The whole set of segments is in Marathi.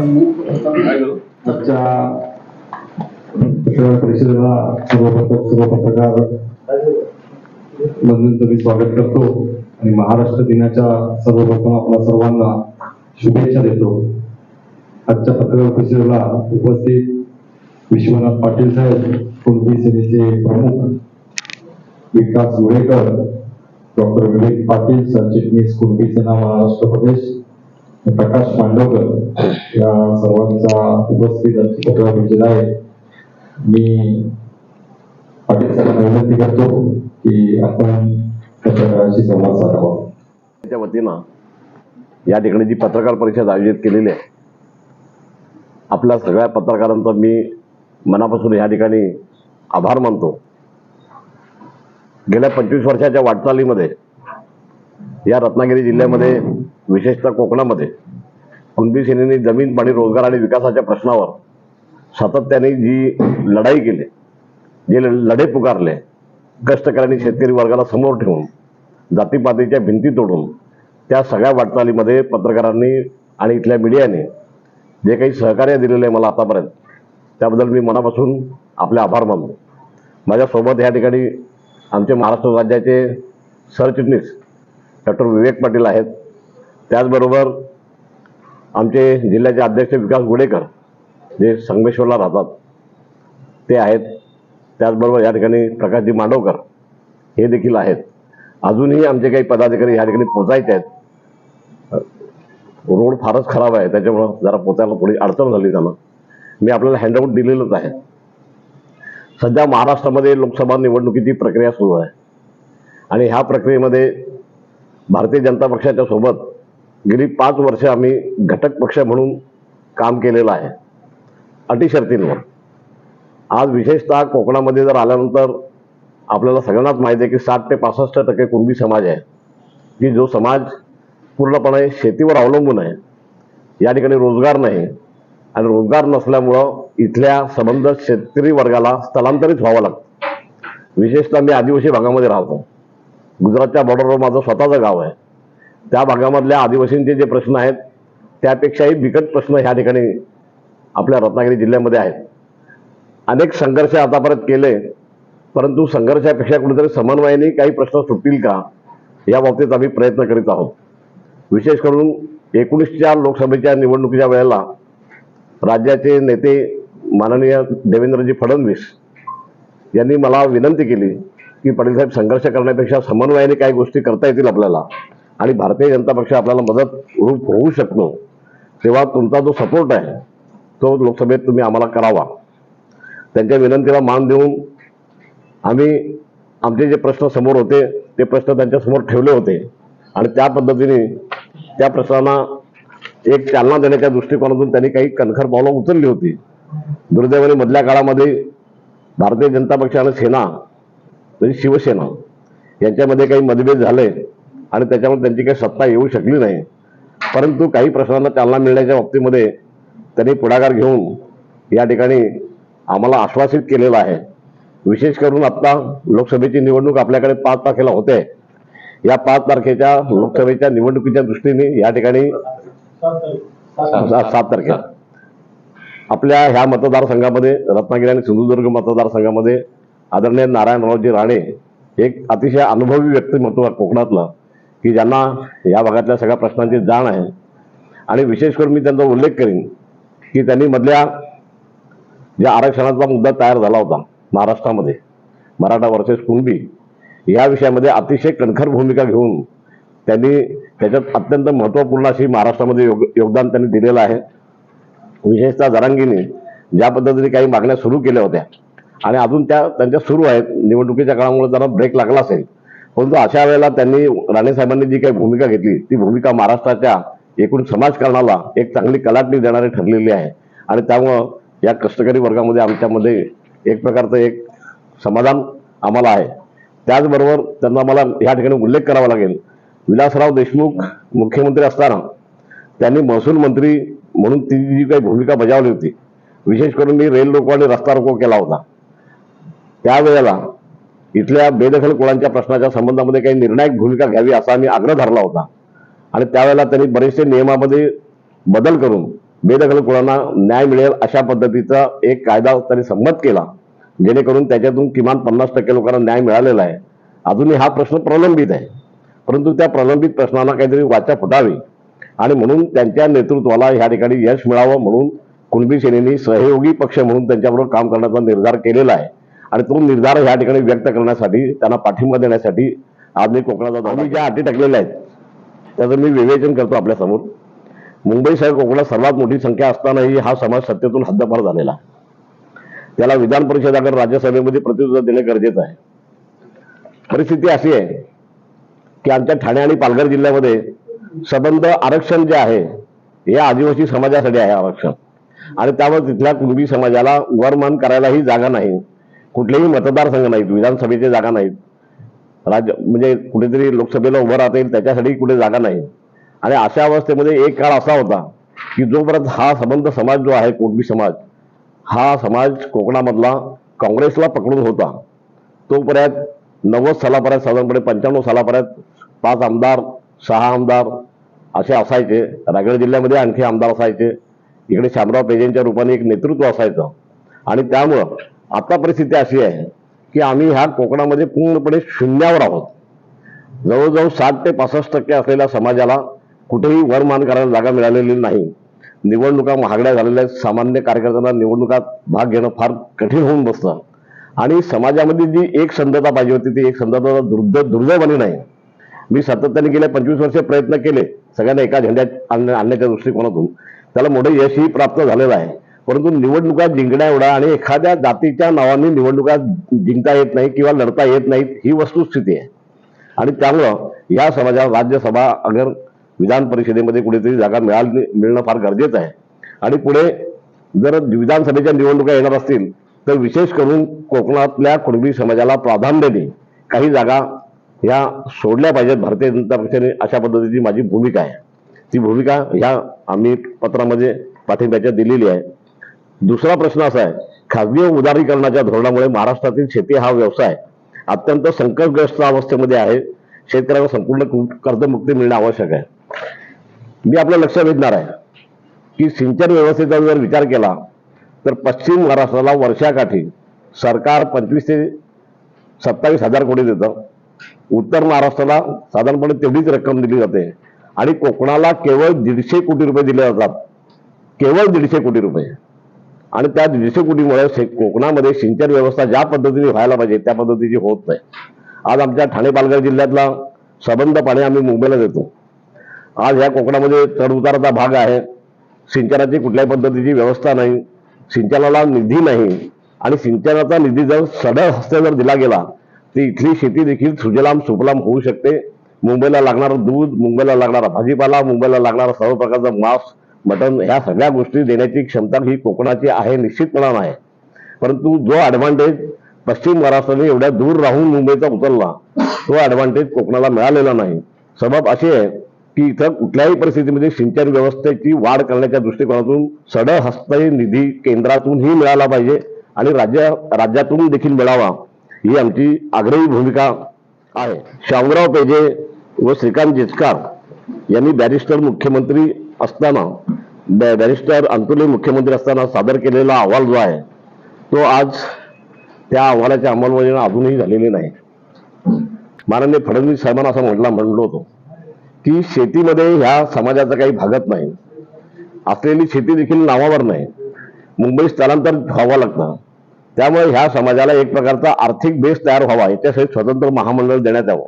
आजच्या पत्रकार परिषदेला सर्वप्रथम सर्व पत्रकार बंधूंचं मी स्वागत करतो. आणि महाराष्ट्र दिनाच्या सर्वप्रथम आपल्या सर्वांना शुभेच्छा देतो. आजच्या पत्रकार परिषदेला उपस्थित विश्वनाथ पाटील साहेब कुणबी सेनेचे प्रमुख विकास गुळेकर डॉक्टर विवेक पाटील सरचिटणीस कुणबी सेना महाराष्ट्र प्रदेश प्रकाश मांडवकर या सर्वांचा उपस्थित पत्रकार आहे. मी पाटील साहेबांना विनंती करतो की आपण पत्रकारांशी संवाद साधावा. त्याच्या वतीनं या ठिकाणी जी पत्रकार परिषद आयोजित केलेली आहे आपल्या सगळ्या पत्रकारांचा मी मनापासून या ठिकाणी आभार मानतो. गेल्या पंचवीस वर्षाच्या वाटचालीमध्ये या रत्नागिरी जिल्ह्यामध्ये विशेषतः कोकणामध्ये. कुणबी सेनेने जमीन पाणी रोजगार आणि विकासाच्या प्रश्नावर सातत्याने जी लढाई केली जे लढे पुकारले कष्टकऱ्यांनी शेतकरी वर्गाला समोर ठेवून जातीपातीच्या भिंती तोडून त्या सगळ्या वाटचालीमध्ये पत्रकारांनी आणि इथल्या मीडियाने जे काही सहकार्य दिलेलं आहे मला आतापर्यंत त्याबद्दल मी मनापासून आपले आभार मानतो. माझ्यासोबत या ठिकाणी आमचे महाराष्ट्र राज्याचे सरचिटणीस डॉक्टर विवेक पाटील आहेत. त्याचबरोबर आमचे जिल्ह्याचे अध्यक्ष विकास गुडेकर जे संगमेश्वरला राहतात ते आहेत. त्याचबरोबर या ठिकाणी प्रकाशजी मांडवकर हे देखील आहेत. अजूनही आमचे काही पदाधिकारी या ठिकाणी पोचायचे आहेत. रोड फारच खराब आहे त्याच्यामुळं जरा पोचायला थोडी अडचण झाली त्यांना. मी आपल्याला हँडआउट दिलेलंच आहे. सध्या महाराष्ट्रामध्ये लोकसभा निवडणुकीची प्रक्रिया सुरू आहे. आणि ह्या प्रक्रियेमध्ये भारतीय जनता पक्षाच्या सोबत गेली पाच वर्ष आम्ही घटक पक्ष म्हणून काम केलेलं आहे. अटी शर्तींवर. आज विशेषतः कोकणामध्ये जर आल्यानंतर आपल्याला सगळ्यांनाच माहिती आहे की साठ ते पासष्ट टक्के कुणबी समाज आहे. की जो समाज पूर्णपणे शेतीवर अवलंबून आहे. या ठिकाणी रोजगार नाही. आणि रोजगार नसल्यामुळं इथल्या संबंध शेतकरी वर्गाला स्थलांतरित व्हावं लागतं. विशेषतः मी आदिवासी भागामध्ये राहतो. गुजरातच्या बॉर्डरवर माझं स्वतःचं गाव आहे. त्या भागामधल्या आदिवासींचे जे प्रश्न आहेत त्यापेक्षाही बिकट प्रश्न ह्या ठिकाणी आपल्या रत्नागिरी जिल्ह्यामध्ये आहेत. अनेक संघर्ष आतापर्यंत केले परंतु संघर्षापेक्षा कुठेतरी समन्वयाने काही प्रश्न सुटतील का या बाबतीत आम्ही प्रयत्न करीत आहोत. विशेष करून एकोणीसच्या लोकसभेच्या निवडणुकीच्या वेळेला राज्याचे नेते माननीय देवेंद्रजी फडणवीस यांनी मला विनंती केली की पाटील साहेब संघर्ष करण्यापेक्षा समन्वयाने काही गोष्टी करता येतील आपल्याला. आणि भारतीय जनता पक्ष आपल्याला मदत रूप होऊ शकतो तेव्हा तुमचा जो सपोर्ट आहे तो लोकसभेत तुम्ही आम्हाला करावा. त्यांच्या विनंतीला मान देऊन आम्ही आमचे जे प्रश्न समोर होते ते प्रश्न त्यांच्यासमोर ठेवले होते. आणि त्या पद्धतीने त्या प्रश्नांना एक चालना देण्याच्या दृष्टिकोनातून त्यांनी काही कणखर पावलं उचलली होती. दुर्दैवाने मधल्या काळामध्ये भारतीय जनता पक्ष आणि सेना म्हणजे शिवसेना यांच्यामध्ये काही मतभेद झाले. आणि त्याच्यामुळे त्यांची काही सत्ता येऊ शकली नाही. परंतु काही प्रश्नांना चालना मिळण्याच्या बाबतीमध्ये त्यांनी पुढाकार घेऊन या ठिकाणी आम्हाला आश्वासित केलेलं आहे. विशेष करून आता लोकसभेची निवडणूक आपल्याकडे पाच तारखेला होते. या पाच तारखेच्या लोकसभेच्या निवडणुकीच्या दृष्टीने या ठिकाणी सात तारखेला आपल्या ह्या मतदारसंघामध्ये रत्नागिरी आणि सिंधुदुर्ग मतदारसंघामध्ये आदरणीय नारायणरावजी राणे एक अतिशय अनुभवी व्यक्तिमत्व कोकणातलं की ज्यांना या भागातल्या सगळ्या प्रश्नांची जाण आहे. आणि विशेष करून मी त्यांचा उल्लेख करीन की त्यांनी मधल्या ज्या आरक्षणाचा मुद्दा तयार झाला होता महाराष्ट्रामध्ये मराठा वर्सेस कुणबी या विषयामध्ये अतिशय कणखर भूमिका घेऊन त्यांनी त्याच्यात अत्यंत महत्त्वपूर्ण अशी महाराष्ट्रामध्ये योग योगदान त्यांनी दिलेलं आहे. विशेषतः जरांगीने ज्या पद्धतीने काही मागण्या सुरू केल्या होत्या आणि अजून त्या त्यांच्या सुरू आहेत निवडणुकीच्या काळामुळे त्यांना ब्रेक लागला असेल परंतु अशा वेळेला त्यांनी राणे साहेबांनी जी काही भूमिका घेतली ती भूमिका महाराष्ट्राच्या एकूण समाजकारणाला एक चांगली कलाटणी देणारी ठरलेली आहे. आणि त्यामुळं या कष्टकरी वर्गामध्ये आमच्यामध्ये एक प्रकारचं एक समाधान आम्हाला आहे. त्याचबरोबर त्यांना मला या ठिकाणी उल्लेख करावा लागेल. विलासराव देशमुख मुख्यमंत्री असताना त्यांनी महसूल मंत्री म्हणून ती जी काही भूमिका बजावली होती विशेष करून मी रेल रोको आणि रस्ता रोको केला होता. त्यावेळेला इथल्या बेदखल कुळांच्या प्रश्नाच्या संबंधामध्ये काही निर्णायक भूमिका घ्यावी असा मी आग्रह धरला होता. आणि त्यावेळेला त्यांनी बरेचसे नियमामध्ये बदल करून बेदखल कुळांना न्याय मिळेल अशा पद्धतीचा एक कायदा त्यांनी संमत केला. जेणेकरून त्याच्यातून किमान पन्नास टक्के लोकांना न्याय मिळालेला आहे. अजूनही हा प्रश्न प्रलंबित आहे. परंतु त्या प्रलंबित प्रश्नांना काहीतरी वाचा फुटावी. आणि म्हणून त्यांच्या नेतृत्वाला ह्या ठिकाणी यश मिळावं म्हणून कुणबी सेनेनी सहयोगी पक्ष म्हणून त्यांच्याबरोबर काम करण्याचा निर्धार केलेला आहे. आणि तो निर्धार ह्या ठिकाणी व्यक्त करण्यासाठी त्यांना पाठिंबा देण्यासाठी आज मी कोकणाचा आम्ही ज्या अटी टाकलेल्या आहेत त्याचं मी विवेचन करतो आपल्यासमोर मुंबईसह कोकणात सर्वात मोठी संख्या असतानाही हा समाज सत्तेतून हद्दपार झालेला त्याला विधान परिषदाकडे राज्यसभेमध्ये प्रतिसाद देणे गरजेचं आहे. परिस्थिती अशी आहे की आमच्या ठाणे आणि पालघर जिल्ह्यामध्ये सबंध आरक्षण जे आहे हे आदिवासी समाजासाठी आहे आरक्षण. आणि त्यामुळे तिथल्या कुणबी समाजाला वरमान करायलाही जागा नाही. कुठलेही मतदारसंघ नाहीत विधानसभेचे जागा नाहीत. राज्य म्हणजे कुठेतरी लोकसभेला उभं राहता येईल त्याच्यासाठी कुठे जागा नाही आणि अशा अवस्थेमध्ये एक काळ असा होता की जोपर्यंत हा संबंध समाज जो आहे कुणबी समाज हा समाज कोकणामधला काँग्रेसला पकडून होता. तोपर्यंत नव्वद सालापर्यंत साधारणपणे पंच्याण्णव सालापर्यंत पाच आमदार सहा आमदार असे असायचे. रायगड जिल्ह्यामध्ये आणखी आमदार असायचे. इकडे शामराव पेजेंच्या रूपाने एक नेतृत्व असायचं. आणि त्यामुळं आता परिस्थिती अशी आहे की आम्ही ह्या कोकणामध्ये पूर्णपणे शून्यावर आहोत. जवळजवळ साठ ते पासष्ट टक्के असलेल्या समाजाला कुठेही वरमान करायला जागा मिळालेली नाही. निवडणुका महागड्या झालेल्या आहेत. सामान्य कार्यकर्त्यांना निवडणुकात भाग घेणं फार कठीण होऊन बसतं आणि समाजामध्ये जी एक संधता पाहिजे होती ती एक संधता दुर्द दुर्दैवाने नाही. मी सातत्याने गेल्या पंचवीस वर्ष प्रयत्न केले सगळ्यांना एका झेंड्यात आणण्या- आणण्याच्या दृष्टिकोनातून. त्याला मोठं यशही प्राप्त झालेलं आहे. परंतु निवडणुका जिंकण्या एवढा आणि एखाद्या जातीच्या नावाने निवडणुका जिंकता येत नाही किंवा लढता येत नाहीत ही वस्तुस्थिती आहे. आणि त्यामुळं या समाजाला राज्यसभा अगर विधान परिषदेमध्ये कुठेतरी जागा मिळाली मिळणं फार गरजेचं आहे. आणि पुढे जर विधानसभेच्या निवडणुका येणार असतील तर विशेष करून कोकणातल्या कुणबी समाजाला प्राधान्याने काही जागा ह्या सोडल्या पाहिजेत भारतीय जनता पक्षाने अशा पद्धतीची माझी भूमिका आहे. ती भूमिका ह्या आम्ही पत्रामध्ये पाठिंब्याच्या दिलेली आहे. दुसरा प्रश्न असा आहे खाजगी उदारीकरणाच्या धोरणामुळे महाराष्ट्रातील शेती हा व्यवसाय अत्यंत संकटग्रस्त अवस्थेमध्ये आहे. शेतकऱ्यांना संपूर्ण कर्जमुक्ती मिळणं आवश्यक आहे. मी आपलं लक्ष वेधणार आहे की सिंचन व्यवस्थेचा जर विचार केला तर पश्चिम महाराष्ट्राला वर्षाकाठी सरकार पंचवीस ते सत्तावीस हजार कोटी देतं. उत्तर महाराष्ट्राला साधारणपणे तेवढीच रक्कम दिली जाते. आणि कोकणाला केवळ दीडशे कोटी रुपये दिले जातात. केवळ दीडशे कोटी रुपये. आणि त्या दीडशे कोटीमुळे कोकणामध्ये सिंचन व्यवस्था ज्या पद्धतीने व्हायला पाहिजे त्या पद्धतीची होत नाही. आज आमच्या ठाणे पालघर जिल्ह्यातला सबंध पाणी आम्ही मुंबईला देतो. आज ह्या कोकणामध्ये चढउताराचा भाग आहे. सिंचनाची कुठल्याही पद्धतीची व्यवस्था नाही. सिंचनाला निधी नाही. आणि सिंचनाचा निधी जर सडळ हस्ते जर दिला गेला तर इथली शेती देखील सुजलाम सुफलाम होऊ शकते. मुंबईला लागणारं दूध मुंबईला लागणारा भाजीपाला मुंबईला लागणारा सर्व प्रकारचा मांस मटण ह्या सगळ्या गोष्टी देण्याची क्षमता ही कोकणाची आहे निश्चितपणानं आहे. परंतु जो ऍडव्हान्टेज पश्चिम महाराष्ट्राने एवढ्या दूर राहून मुंबईचा उचलला तो ऍडव्हान्टेज कोकणाला मिळालेला नाही. सबब अशी आहे की इथं कुठल्याही परिस्थितीमध्ये सिंचन व्यवस्थेची वाढ करण्याच्या दृष्टिकोनातून सड हस्ते निधी केंद्रातूनही मिळाला पाहिजे आणि राज्य राज्यातून देखील मिळावा ही आमची आग्रही भूमिका आहे. शामराव पेजे व श्रीकांत जिचकार यांनी बॅरिस्टर मुख्यमंत्री असताना बॅरिस्टर अंतुले मुख्यमंत्री असताना सादर केलेला अहवाल जो आहे तो आज त्या अहवालाची अंमलबजावणी अजूनही झालेली नाही. माननीय फडणवीस साहेबांना असं म्हटला म्हणलो होतो की शेतीमध्ये ह्या समाजाचा काही भागत नाही. असलेली शेती देखील नावावर नाही. मुंबई स्थलांतर व्हावं लागतं. त्यामुळे ह्या समाजाला एक प्रकारचा आर्थिक बेस तयार व्हावा याच्यासाठी स्वतंत्र महामंडळ देण्यात यावं.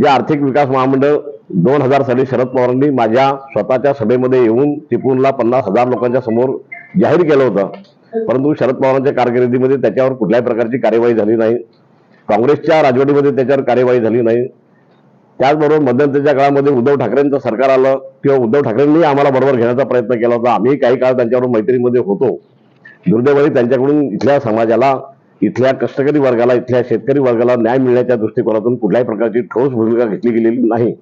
जे आर्थिक विकास महामंडळ दोन हजार साली शरद पवारांनी माझ्या स्वतःच्या सभेमध्ये येऊन चिपळूणला पन्नास हजार लोकांच्या समोर जाहीर केलं होतं. परंतु शरद पवारांच्या कारकिर्दीमध्ये त्याच्यावर कुठल्याही प्रकारची कार्यवाही झाली नाही. काँग्रेसच्या राजवटीमध्ये त्याच्यावर कार्यवाही झाली नाही. त्याचबरोबर मध्यंतरीच्या काळामध्ये उद्धव ठाकरेंचं सरकार आलं किंवा उद्धव ठाकरेंनी आम्हाला बरोबर घेण्याचा प्रयत्न केला होता. आम्ही काही काळ त्यांच्याबरोबर मैत्रीमध्ये होतो. दुर्दैवाने त्यांच्याकडून इथल्या समाजाला इथल्या कष्टकरी वर्गाला इथल्या शेतकरी वर्गाला न्याय मिळण्याच्या दृष्टिकोनातून कुठल्याही प्रकारची ठोस भूमिका घेतली गेलेली नाही.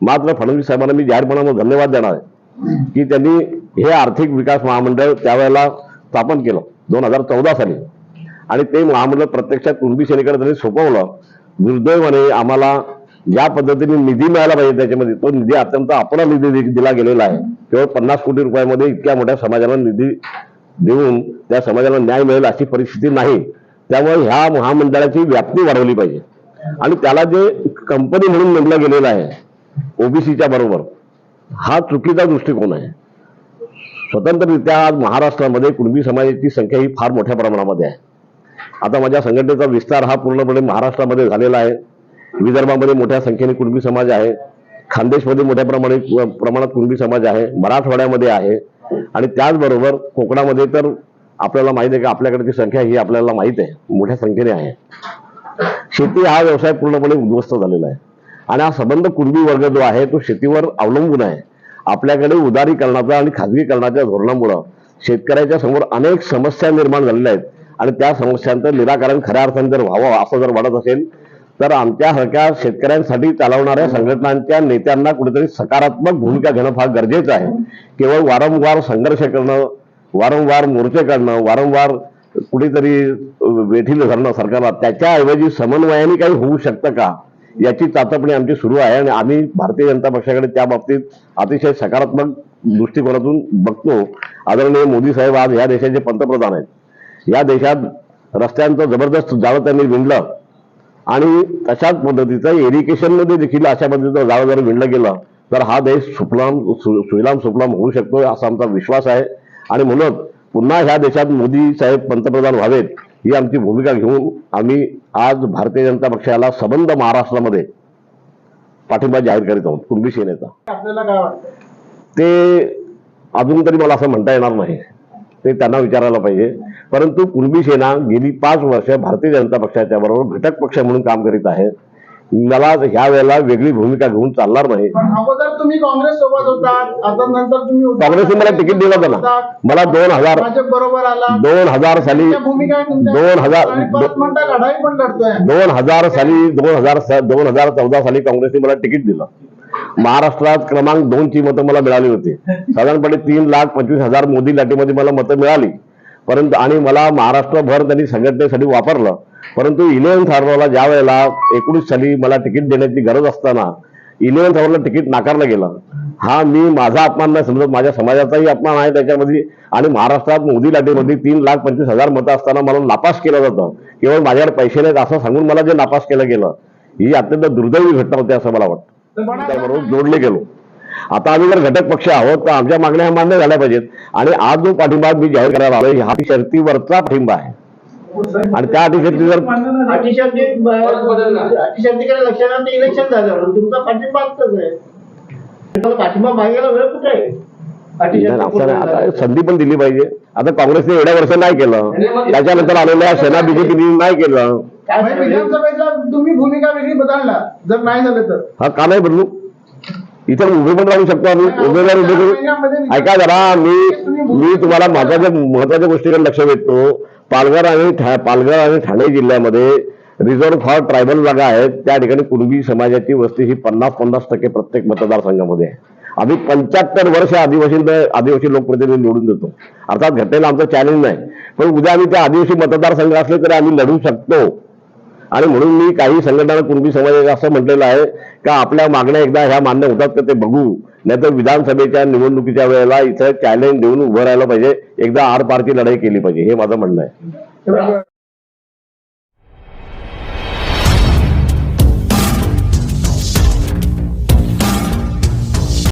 मात्र फडणवीस साहेबांना मी जाहीरपणामध्ये धन्यवाद देणार आहे की त्यांनी हे आर्थिक विकास महामंडळ त्यावेळेला स्थापन केलं दोन हजार चौदा साली. आणि ते महामंडळ प्रत्यक्षात कुणबी सेनेकडे त्यांनी सोपवलं. दुर्दैवाने आम्हाला ज्या पद्धतीने निधी मिळायला पाहिजे त्याच्यामध्ये तो निधी अत्यंत आपला निधी दिला गेलेला आहे. केवळ पन्नास कोटी रुपयामध्ये इतक्या मोठ्या समाजाला निधी देऊन त्या समाजाला न्याय मिळेल अशी परिस्थिती नाही. त्यामुळे ह्या महामंडळाची व्याप्ती वाढवली पाहिजे. आणि त्याला जे कंपनी म्हणून नेमलं गेलेलं आहे ओबीसीच्या बरोबर. हा चुकीचा दृष्टिकोन आहे. स्वतंत्ररित्या आज महाराष्ट्रामध्ये कुणबी समाजाची संख्या ही फार मोठ्या प्रमाणामध्ये आहे. आता माझ्या संघटनेचा विस्तार हा पूर्णपणे महाराष्ट्रामध्ये झालेला आहे. विदर्भामध्ये मोठ्या संख्येने कुणबी समाज आहे. खानदेशमध्ये मोठ्या प्रमाणे प्रमाणात कुणबी समाज आहे. मराठवाड्यामध्ये आहे. आणि त्याचबरोबर कोकणामध्ये तर आपल्याला माहिती आहे की आपल्याकडची संख्या ही आपल्याला माहीत आहे. मोठ्या संख्येने आहे. शेती हा व्यवसाय पूर्णपणे उद्ध्वस्त झालेला आहे. आणि हा संबंध कुणबी वर्ग जो आहे तो शेतीवर अवलंबून आहे. आपल्याकडे उदारीकरणाचा आणि खाजगीकरणाच्या धोरणामुळं शेतकऱ्याच्या समोर अनेक समस्या निर्माण झालेल्या आहेत. आणि त्या समस्यांचं निराकरण खऱ्या अर्थाने जर व्हावं असं जर वाटत असेल तर आमच्यासारख्या शेतकऱ्यांसाठी चालवणाऱ्या संघटनांच्या नेत्यांना कुठेतरी सकारात्मक भूमिका घेणं फार गरजेचं आहे. केवळ वारंवार संघर्ष करणं वारंवार मोर्चे काढणं वारंवार कुठेतरी वेठील धरणं सरकारला त्याच्याऐवजी समन्वयाने काही होऊ शकतं का? याची चाचपणी आमची सुरू आहे आणि आम्ही भारतीय जनता पक्षाकडे त्या बाबतीत अतिशय सकारात्मक दृष्टिकोनातून बघतो. आदरणीय मोदी साहेब आज या देशाचे पंतप्रधान आहेत. या देशात रस्त्यांचं जबरदस्त जाळं त्यांनी विणलं आणि तशाच पद्धतीचं इरिगेशनमध्ये देखील अशा पद्धतीचं जाळं जर विणलं गेलं तर हा देश सुफलाम सु- सुफलाम होऊ शकतो असा आमचा विश्वास आहे. आणि म्हणून पुन्हा ह्या देशात मोदी साहेब पंतप्रधान व्हावेत. ही आमची भूमिका घेऊन आम्ही आज भारतीय जनता पक्षाला सबंध महाराष्ट्रामध्ये पाठिंबा जाहीर करीत आहोत कुणबी सेनेचा. ते अजून तरी मला असं म्हणता येणार नाही. ते त्यांना विचारायला पाहिजे. परंतु कुणबी सेना गेली पाच वर्ष भारतीय जनता पक्षाच्या बरोबर घटक पक्ष म्हणून काम करीत आहे. मला ह्या वेळेला वेगळी भूमिका घेऊन चालणार नाही. अगोदर तुम्ही काँग्रेस सोबत आता नंतर तुम्ही काँग्रेसने मला तिकीट दिलं होतं ना. मला दोन हजार बरोबर आला. दोन हजार साली. दोन हजार- दोन हजार साली दोन हजार दोन हजार चौदा साली काँग्रेसने मला तिकीट दिलं. महाराष्ट्रात क्रमांक दोन ची मतं मला मिळाली होती. साधारणपणे तीन लाख पंचवीस हजार मोदी लाटेमध्ये मला मतं मिळाली. परंतु आणि मला महाराष्ट्रभर त्यांनी संघटनेसाठी वापरलं. परंतु इलेव्हन्थ आवरला ज्या वेळेला एकोणीस साली मला तिकीट देण्याची गरज असताना इलेव्हन्थ आवरला तिकीट नाकारलं गेलं. हा मी माझा अपमान नाही समजत माझ्या समाजाचाही अपमान आहे त्याच्यामध्ये. आणि महाराष्ट्रात मोदी लाटेमध्ये तीन लाख पंचवीस हजार मतं असताना मला नापास केलं जातं. केवळ माझ्याकडे पैसे नाहीत असं सांगून मला जे नापास केलं गेलं. ही अत्यंत दुर्दैवी घटना होती असं मला वाटतं. त्याबरोबर जोडले गेलो. आता आम्ही जर घटक पक्ष आहोत तर आमच्या मागण्या ह्या मान्य झाल्या पाहिजेत. आणि आज जो पाठिंबा मी जाहीर करायला आलोय हा शर्तीवरचा पाठिंबा आहे. आणि त्या अटी शर्ती जर संधी पण दिली पाहिजे. आता काँग्रेसने एवढ्या वर्ष नाही केलं. त्याच्यानंतर आलेल्या सेना बीजेपीने नाही केलं. विधानसभेतला तुम्ही भूमिका वेगळी बदलला. जर नाही झालं तर. हा का नाही बदलू? इथं उभे पण राहू शकतो आम्ही. उमेदवार उभे करू ऐका जरा मी मी तुम्हाला महत्त्वाच्या महत्त्वाच्या गोष्टीकडे लक्ष वेधतो. पालघर आणि पालघर आणि ठाणे जिल्ह्यामध्ये रिझर्व्ह फॉर ट्रायबल जागा आहेत. त्या ठिकाणी कुणबी समाजाची वस्ती ही पन्नास पन्नास टक्के प्रत्येक मतदारसंघामध्ये आहे. आम्ही पंच्याहत्तर वर्ष आदिवासी आदिवासी लोकप्रतिनिधी निवडून देतो. अर्थात घटनेला आमचं चॅलेंज नाही. पण उद्या आम्ही त्या आदिवासी मतदारसंघ असले तरी आम्ही लढू शकतो. आणि म्हणून मी काही संघटना कुणबी समाजाचं असं म्हटलेलं आहे का आपल्या मागण्या एकदा ह्या मान्य होतात का ते बघू. नाहीतर विधानसभेच्या निवडणुकीच्या वेळेला इथं चॅलेंज देऊन उभं राहिलं पाहिजे. एकदा आर पारची लढाई केली पाहिजे. हे माझं म्हणणं आहे.